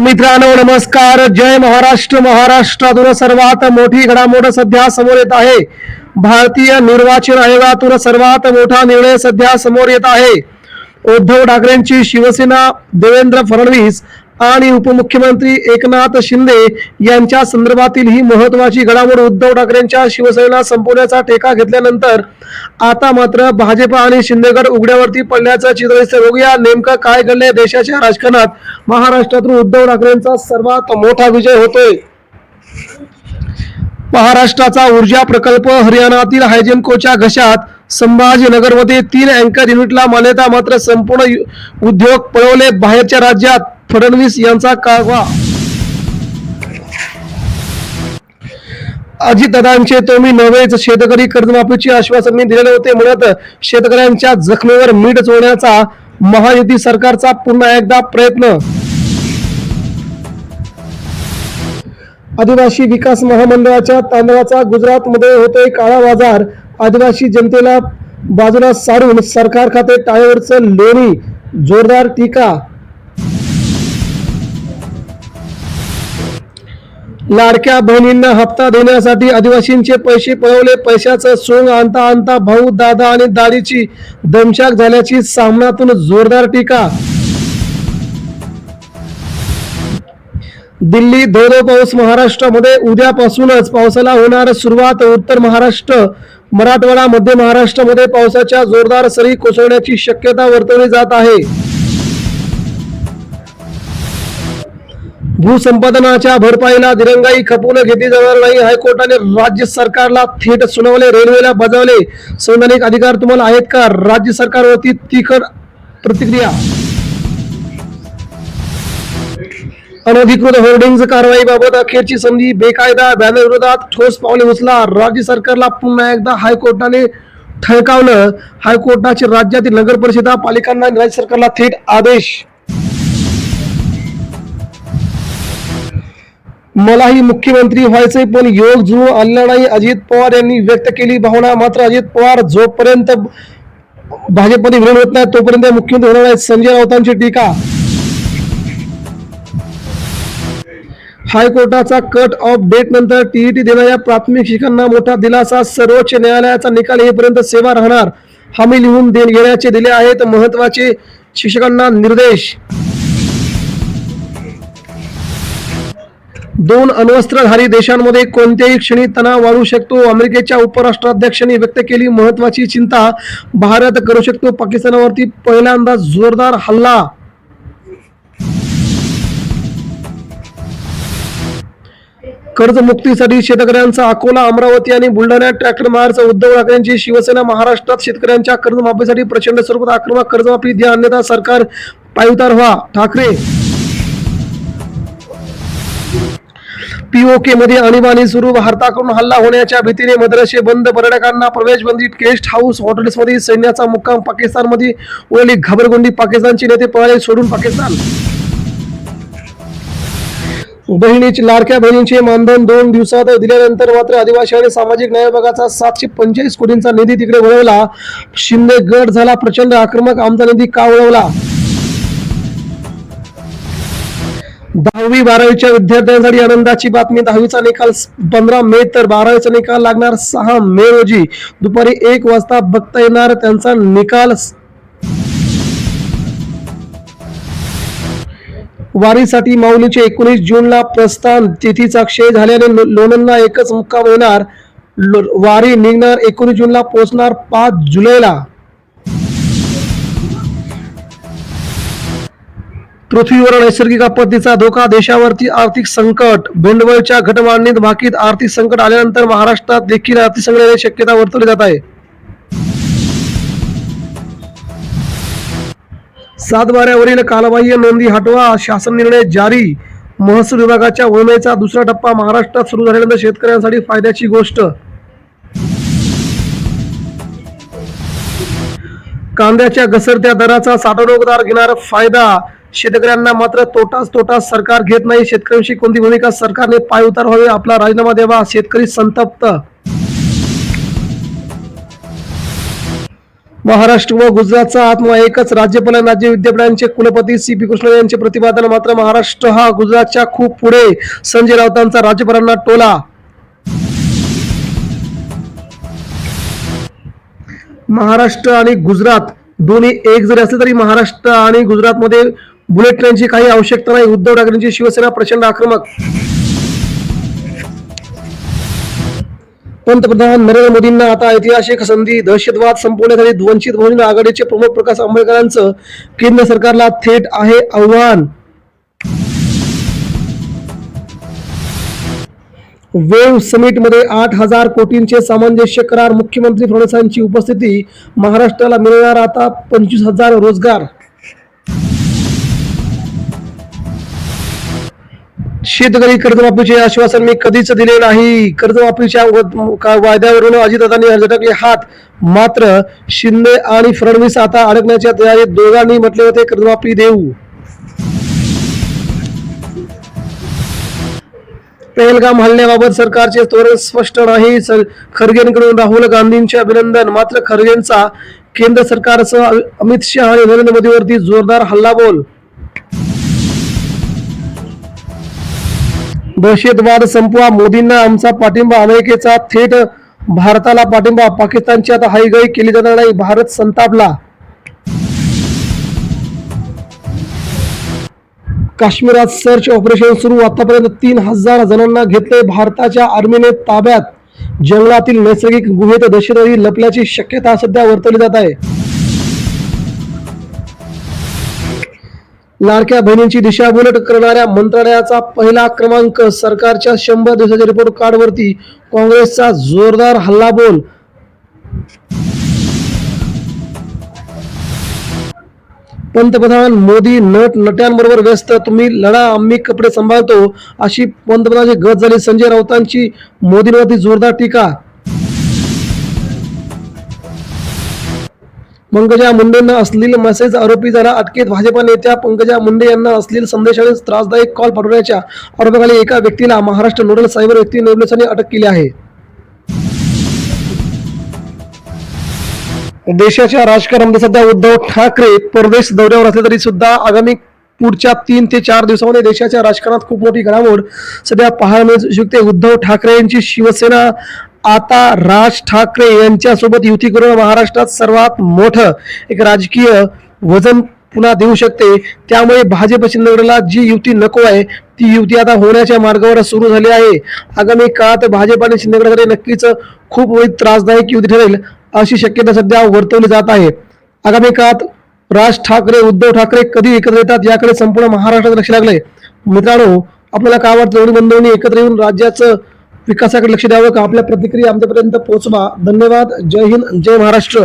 मित्रांनो नमस्कार. जय महाराष्ट्र. महाराष्ट्रातून सर्वात मोठी घडामोड सध्या समोर येत आहे. भारतीय निर्वाचन आयोगातून सर्वात मोठा निर्णय सध्या समोर येत आहे. उद्धव ठाकरेंची शिवसेना देवेंद्र फडणवीस आणि उपमुख्यमंत्री एकनाथ शिंदे यांच्या संदर्भातील ही महत्वाची घडामोड उद्धव ठाकरेंच्या शिवसेना संपवण्याचा ठेका घेतल्यानंतर आता मात्र भाजप आणि शिंदेगड उघड्यावरती पडल्याचं चित्र दिसतं बघूया नेमकं काय घडलंय देशाच्या राजकारणात. महाराष्ट्रातून उद्धव ठाकरेंचा सर्वात मोठा विजय होतोय. महाराष्ट्राचा ऊर्जा प्रकल्प हरियाणातील हायजेनकोच्या घशात संभाजीनगरमध्ये तीन अँकर युनिटला मान्यता मात्र संपूर्ण यु- उद्योग पळवले बाहेरच्या राज्यात. फडणवीस यांचा काळवा अजितदादांचे तुम्ही नव्हेच शेतकरी कर्जमाफीचे आश्वासन दिलेले होते. म्हणत शेतकऱ्यांच्या जखमेवर मीठ चोळण्याचा महायुती सरकारचा पुन्हा एकदा प्रयत्न. आदिवासी विकास महामंडळाच्या तांदळाचा गुजरातमध्ये होतोय काळा बाजार. आदिवासी जनतेला बाजूला सारून सरकार खाते टाळेवरचं लोणी जोरदार टीका. लाडक्या बहिणींना हप्ता देण्यासाठी आदिवासींचे पैसे पळवले. पैशाचं सोंग आणता आणता भाऊ दादा आणि दादीची दमशाक झाल्याची सामनातून जोरदार टीका. दिल्ली धो पाऊस महाराष्ट्रामध्ये. उद्यापासूनच पावसाला होणार सुरुवात उत्तर महाराष्ट्र मराठवाडा मध्य महाराष्ट्रामध्ये. पावसाच्या जोरदार सरी कोसळण्याची शक्यता वर्तवली जात आहे. भूसंपादनाच्या भरपाईला दिरंगाई खपवून घेतली जाणार नाही. हायकोर्टाने राज्य सरकारला थेट सुनावले रेल्वेला बजावले. संवैधानिक अधिकार तुम्हाला आहेत का? राज्य सरकारवरती तिखट प्रतिक्रिया. अनधिकृत होर्डिंग कारवाईबाबत अखेरची संधी बेकायदा बॅनर विरोधात ठोस पावले उचला. राज्य सरकारला पुन्हा एकदा हायकोर्टाने ठळकावलं हायकोर्टाचे राज्यातील नगर परिषदा पालिकांना राज्य सरकारला थेट आदेश. मलाही मुख्यमंत्री व्हायचंय पण योग जुळून आणला नाही. अजित पवार यांनी व्यक्त केली भावना. मात्र अजित पवार जोपर्यंत भाजपमध्ये विरोध होत नाही तोपर्यंत मुख्यमंत्री होणार आहेत संजय राऊतांची टीका. हायकोर्टाचा कट ऑफ डेट नंतर टीईटी देणाऱ्या प्राथमिक शिक्षकांना मोठा दिलासा. सर्वोच्च न्यायालयाचा निकाल येईपर्यंत सेवा राहणार. हमी लिहून देण घेण्याचे दिले आहेत महत्त्वाचे शिक्षकांना निर्देश. दोन अण्वस्त्रधारी देशांमध्ये कोणत्याही क्षणी तणाव वाढू शकतो. अमेरिकेच्या उपराष्ट्राध्यक्षांनी व्यक्त केली महत्वाची चिंता. भारत करू शकतो. पाकिस्तानावरती पहिल्यांदा जोरदार हल्ला. कर्जमुक्तीसाठी शेतकऱ्यांचा अकोला अमरावती आणि बुलढाण्यात ट्रॅक्टर मार्च उद्धव ठाकरेंची शिवसेना महाराष्ट्रात शेतकऱ्यांच्या कर्जमाफीसाठी प्रचंड स्वरूपात आक्रमक कर्जमाफी द्या अन्यथा सरकार पायउतार व्हा. ठाकरे पीओके मध्ये आणीबाणी सुरू. भारताकडून हल्ला होण्याच्या भीतीने मद्रसे बंद पर्यटकांना प्रवेश बंदी गेस्ट हाऊस हॉटेल्समध्ये सैन्याचा मुक्काम पाकिस्तानमध्ये उडली घबरगुंडी. पाकिस्तानचे नेते पळाले सोडून पाकिस्तान. बहिणीची लाडक्या बहिणींचे मानधन दोन दिवसात दिल्यानंतर मात्र आदिवासी आणि सामाजिक न्याय विभागाचा सातशे पंचेचाळीस कोटींचा निधी तिकडे वळवला. शिंदे गट झाला प्रचंड आक्रमक आमचा निधी का वळवला? दहावी बारावीच्या विद्यार्थ्यांसाठी आनंदाची बातमी. दहावीचा निकाल पंधरा मे तर बारावीचा निकाल लागणार सहा मे रोजी. दुपारी एक वाजता बघता येणार त्यांचा निकाल. वारीसाठी माऊलीचे एकोणीस जूनला प्रस्थान. तिथीचा क्षय झाल्याने लो- लोणंदला एकच मुक्काम येणार. लो- वारी निघणार. एकोणीस जूनला पोहोचणार पाच जुलैला. पृथ्वीवर नैसर्गिक आपत्तीचा धोका देशावरती आर्थिक संकट भेंडवळच्या घटमांडणीत भाकीत आर्थिक संकट आल्यानंतर महाराष्ट्रात देखील आर्थिक संकटाची शक्यता वर्तवली जात आहे. सातबाऱ्यावरील कालबाह्य नोंदी हटवा शासन निर्णय जारी. महसूल विभागाच्या उमेचा दुसरा टप्पा महाराष्ट्रात सुरू झाल्यानंतर शेतकऱ्यांसाठी फायद्याची गोष्ट. कांद्याच्या घसरत्या दराचा साठवणूकदार घेणार फायदा शेतकऱ्यांना मात्र तोटाच तोटा सरकार घेत नाही. शेतकऱ्यांशी कोणती भूमिका सरकारने पाय उतार व्हावे आपला राजीनामा द्यावा शेतकरी संतप्त. महाराष्ट्र व गुजरातचा आत्मा एकच. राज्यपाल राज्य विद्यापीठांचे कुलपती सी. पी. कृष्ण यांचे प्रतिपादन मात्र महाराष्ट्र हा गुजरातच्या खूप पुढे. संजय राऊतांचा राज्यपालांना टोला. महाराष्ट्र आणि गुजरात दोन्ही एक जरी असले तरी महाराष्ट्र आणि गुजरातमध्ये बुलेट ट्रेनची काही आवश्यकता नाही. उद्धव ठाकरेंची शिवसेना प्रचंड आक्रमक. पंतप्रधान नरेंद्र मोदींना आता ऐतिहासिक संधी दहशतवाद संपवण्यासाठी वंचित बहुजन आघाडीचे प्रमुख प्रकाश आंबेडकरांचं केंद्र सरकारला थेट आहे आव्हान. वेव समिटमध्ये आठ हजार कोटींचे सामंजस्य करार मुख्यमंत्री फडणवीसांची उपस्थिती महाराष्ट्राला मिळणार आता पंचवीस हजार रोजगार. शेतकरी कर्जमाफीचे आश्वासन मी कधीच दिले नाही. कर्जमाफीच्या व- का- वायद्यावरून अजितदादांनी झटकले हात. मात्र शिंदे आणि फडणवीस आता अडकण्याच्या तयारीत. दोघांनी म्हटले होते कर्जमाफी देऊ. पहलगाम हल्ल्याबाबत सरकारचे धोरण स्पष्ट नाही. सर- खरगेंकडून राहुल गांधींचे अभिनंदन. मात्र खरगेंचा केंद्र सरकारसह अमित शहा आणि नरेंद्र मोदीवरती जोरदार हल्लाबोल. दहशतवाद संपवा. मोदींना आमचा पाठिंबा अमेरिकेचा थेट भारताला पाठिंबा पाकिस्तानची आता हाईगाई केली जाणार नाही. भारत संतापला. काश्मीरात सर्च ऑपरेशन सुरू. आतापर्यंत तीन हजार जणांना घेतले भारताच्या आर्मीने ताब्यात. जंगलातील नैसर्गिक गुहेत दहशतवादी लपल्याची शक्यता सध्या वर्तवली जात आहे. लाडक्या बहिणींची दिशाभूल करणाऱ्या मंत्रालयाचा पहिला क्रमांक सरकारच्या शंभर दिवसाच्या रिपोर्ट कार्डवरती काँग्रेसचा जोरदार हल्लाबोल. पंतप्रधान मोदी नट नट्यांबरोबर व्यस्त तुम्ही लढा आम्ही कपडे सांभाळतो अशी पंतप्रधानाची गत झाली संजय राऊतांची मोदींवरती जोरदार टीका. पंकजा मुंडेंना अश्लील मेसेज आरोपी झाला. अटकेत भाजपा नेत्या पंकजा मुंडे यांना असलेले संदेशाने त्रासदायक कॉल पाठवण्याच्या आरोपाखाली एका व्यक्तीला महाराष्ट्र नोडल सायबर व्यक्ती पोलिसांनी अटक केली आहे. देशाच्या राजकारणामध्ये सध्या उद्धव ठाकरे परदेश दौऱ्यावर असले तरी सुद्धा आगामी पुढच्या तीन ते चार दिवसामध्ये देशाच्या राजकारणात खूप मोठी घडामोड सध्या पाहायला मिळू शकते. उद्धव ठाकरे यांची शिवसेना आता राज ठाकरे यांच्यासोबत युती करून महाराष्ट्रात सर्वात मोठं एक राजकीय वजन पुन्हा देऊ शकते. त्यामुळे भाजप शिंदेगडला जी युती नको आहे ती युती आता होण्याच्या मार्गावर सुरू झाली आहे. आगामी काळात भाजप आणि शिंदेगडकडे नक्कीच खूप वेळ त्रासदायक युती ठरेल अशी शक्यता सध्या वर्तवली जात आहे. आगामी काळात राज ठाकरे उद्धव ठाकरे कधी एकत्र येतात याकडे संपूर्ण महाराष्ट्रात लक्ष लागलंय. मित्रांनो आपल्याला काय वाटतं? दोन्ही बंधूंनी एकत्र येऊन राज्याचं विकासाकडे लक्ष द्यावं का? आपल्या प्रतिक्रिया आमच्यापर्यंत पोहोचवा. धन्यवाद. जय हिंद. जय महाराष्ट्र.